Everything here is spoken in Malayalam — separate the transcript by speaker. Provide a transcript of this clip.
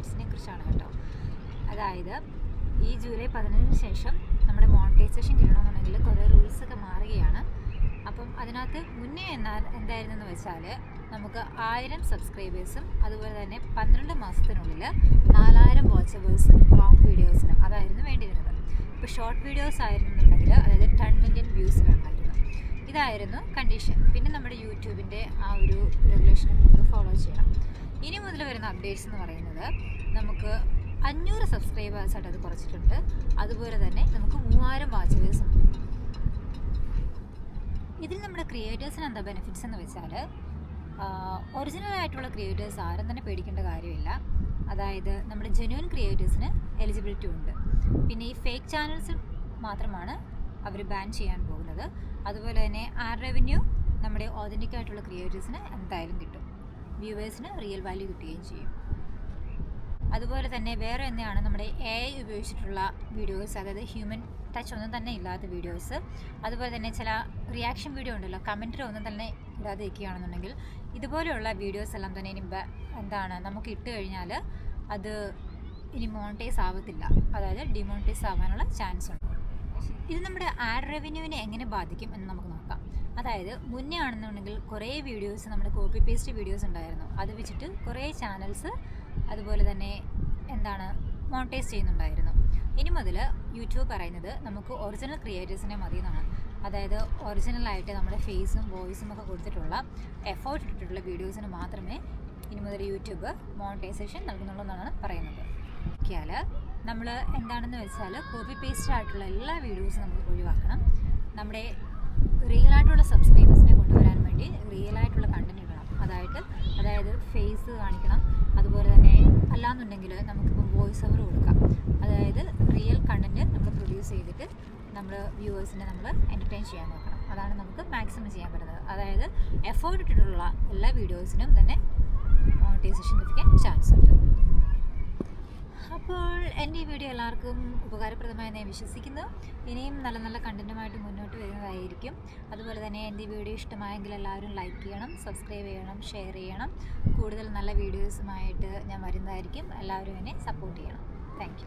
Speaker 1: അപ്ഡേറ്റ്സിനെ കുറിച്ചാണ് കേട്ടോ. അതായത് ഈ ജൂലൈ പതിനഞ്ചിന് ശേഷം നമ്മുടെ മോണിറ്റൈസേഷൻ കിട്ടണമെന്നുണ്ടെങ്കിൽ കുറേ റൂൾസ് ഒക്കെ മാറുകയാണ്. അപ്പം അതിനകത്ത് മുന്നേ എന്നാ എന്തായിരുന്നെന്ന് വെച്ചാൽ നമുക്ക് ആയിരം സബ്സ്ക്രൈബേഴ്സും അതുപോലെ തന്നെ പന്ത്രണ്ട് മാസത്തിനുള്ളിൽ നാലായിരം വാച്ചവേഴ്സ് ലോങ് വീഡിയോസിനും അതായിരുന്നു വേണ്ടിയിരുന്നത്. ഇപ്പോൾ ഷോർട്ട് വീഡിയോസ് ആയിരുന്നുണ്ടെങ്കിൽ അതായത് ടെൻ മില്യൺ വ്യൂസ് വേണമായിരുന്നു. ഇതായിരുന്നു കണ്ടീഷൻ പിന്നെ നമ്മുടെ യൂട്യൂബിന്റെ ആ ഒരു റെഗുലേഷൻ നമുക്ക് ഫോളോ ചെയ്യണം ഇനി മുതൽ വരുന്ന അപ്ഡേറ്റ്സ് എന്ന് പറയുന്നത് നമുക്ക് അഞ്ഞൂറ് സബ്സ്ക്രൈബേഴ്സായിട്ട് അത് കുറച്ചിട്ടുണ്ട്. അതുപോലെ തന്നെ നമുക്ക് മൂവായിരം വാച്ചവേഴ്സും ഇതിൽ നമ്മുടെ ക്രിയേറ്റേഴ്സിന് എന്താ ബെനിഫിറ്റ്സ് എന്ന് വെച്ചാൽ ഒറിജിനൽ ആയിട്ടുള്ള ക്രിയേറ്റേഴ്സ് ആരും തന്നെ പേടിക്കേണ്ട കാര്യമില്ല. അതായത് നമ്മുടെ ജെന്യൂൻ ക്രിയേറ്റേഴ്സിന് എലിജിബിലിറ്റി ഉണ്ട്. പിന്നെ ഈ ഫേക്ക് ചാനൽസ് മാത്രമാണ് അവർ ബാൻ ചെയ്യാൻ പോകുന്നത്. അതുപോലെ തന്നെ ആർ റവന്യൂ നമ്മുടെ ഓതന്റിക് ആയിട്ടുള്ള ക്രിയേറ്റേഴ്സിന് എന്തായാലും കിട്ടും. വ്യൂവേഴ്സിന് റിയൽ വാല്യൂ കിട്ടുകയും ചെയ്യും. അതുപോലെ തന്നെ വേറെ എന്താണ് നമ്മുടെ എ ഐ ഉപയോഗിച്ചിട്ടുള്ള വീഡിയോസ് അതായത് ഹ്യൂമൻ ടച്ച് ഒന്നും തന്നെ ഇല്ലാത്ത വീഡിയോസ്. അതുപോലെ തന്നെ ചില റിയാക്ഷൻ വീഡിയോ ഉണ്ടല്ലോ കമന്ററി ഒന്നും തന്നെ ഇടാതെ ഇരിക്കുകയാണെന്നുണ്ടെങ്കിൽ ഇതുപോലെയുള്ള വീഡിയോസ് എല്ലാം തന്നെ ഇനി എന്താണ് നമുക്ക് ഇട്ട് കഴിഞ്ഞാൽ അത് ഇനി മോണിറ്റൈസ് ആവത്തില്ല. അതായത് ഡിമോണിറ്റൈസ് ആവാനുള്ള ചാൻസ് ഉണ്ട്. ഇത് നമ്മുടെ ആഡ് റവന്യൂവിനെ എങ്ങനെ ബാധിക്കും എന്ന് നമുക്ക് നോക്കാം. അതായത് മുന്നേ ആണെന്നുണ്ടെങ്കിൽ കുറേ വീഡിയോസ് നമ്മുടെ കോപ്പി പേസ്റ്റ് വീഡിയോസ് ഉണ്ടായിരുന്നു. അത് വെച്ചിട്ട് കുറേ ചാനൽസ് അതുപോലെ തന്നെ എന്താണ് മോണിറ്റൈസ് ചെയ്യുന്നുണ്ടായിരുന്നു. ഇനി മുതൽ യൂട്യൂബ് പറയുന്നത് നമുക്ക് ഒറിജിനൽ ക്രിയേറ്റേഴ്സിനെ മതി എന്നാണ്. അതായത് ഒറിജിനലായിട്ട് നമ്മുടെ ഫേസും വോയിസും ഒക്കെ കൊടുത്തിട്ടുള്ള എഫേർട്ട് ഇട്ടിട്ടുള്ള വീഡിയോസിന് മാത്രമേ ഇനി മുതൽ യൂട്യൂബ് മോണിറ്റൈസേഷൻ നൽകുന്നുള്ളൂ എന്നാണ് പറയുന്നത്. നോക്കിയാൽ നമ്മൾ എന്താണെന്ന് വെച്ചാൽ കോപ്പി പേസ്റ്റ് ആയിട്ടുള്ള എല്ലാ വീഡിയോസും നമുക്ക് ഒഴിവാക്കണം. നമ്മുടെ റിയൽ ആയിട്ടുള്ള സബ്സ്ക്രൈബേഴ്സിനെ കൊണ്ടുവരാൻ വേണ്ടി റിയൽ ആയിട്ടുള്ള കണ്ടന്റ് ഇടണം അതായത് അതായത് ഫേസ് കാണിക്കണം. അതുപോലെ തന്നെ അല്ലാന്നുണ്ടെങ്കിൽ നമുക്കിപ്പം വോയിസ് ഓവർ കൊടുക്കാം. അതായത് റിയൽ കണ്ടന്റ് നമ്മൾ പ്രൊഡ്യൂസ് ചെയ്തിട്ട് നമ്മൾ വ്യൂവേഴ്സിനെ നമ്മൾ എന്റർടൈൻ ചെയ്യാൻ നോക്കണം. അതാണ് നമുക്ക് മാക്സിമം ചെയ്യാൻ പറ്റുന്നത്. അതായത് എഫേർട്ട് ഇട്ടിട്ടുള്ള എല്ലാ വീഡിയോസിനും തന്നെ മോണിറ്റൈസേഷൻ ലഭിക്കാൻ ചാൻസ് ഉണ്ട് അപ്പോൾ എന്റെ ഈ വീഡിയോ എല്ലാവർക്കും ഉപകാരപ്രദമായി ഞാൻ വിശ്വസിക്കുന്നു. ഇനിയും നല്ല നല്ല കണ്ടന്റുമായിട്ട് മുന്നോട്ട് വരുന്നതായിരിക്കും. അതുപോലെ തന്നെ എന്റെ വീഡിയോ ഇഷ്ടമായെങ്കിൽ എല്ലാവരും ലൈക്ക് ചെയ്യണം സബ്സ്ക്രൈബ് ചെയ്യണം ഷെയർ ചെയ്യണം. കൂടുതൽ നല്ല വീഡിയോസുമായിട്ട് ഞാൻ വരുന്നതായിരിക്കും. എല്ലാവരും എന്നെ സപ്പോർട്ട് ചെയ്യണം. താങ്ക്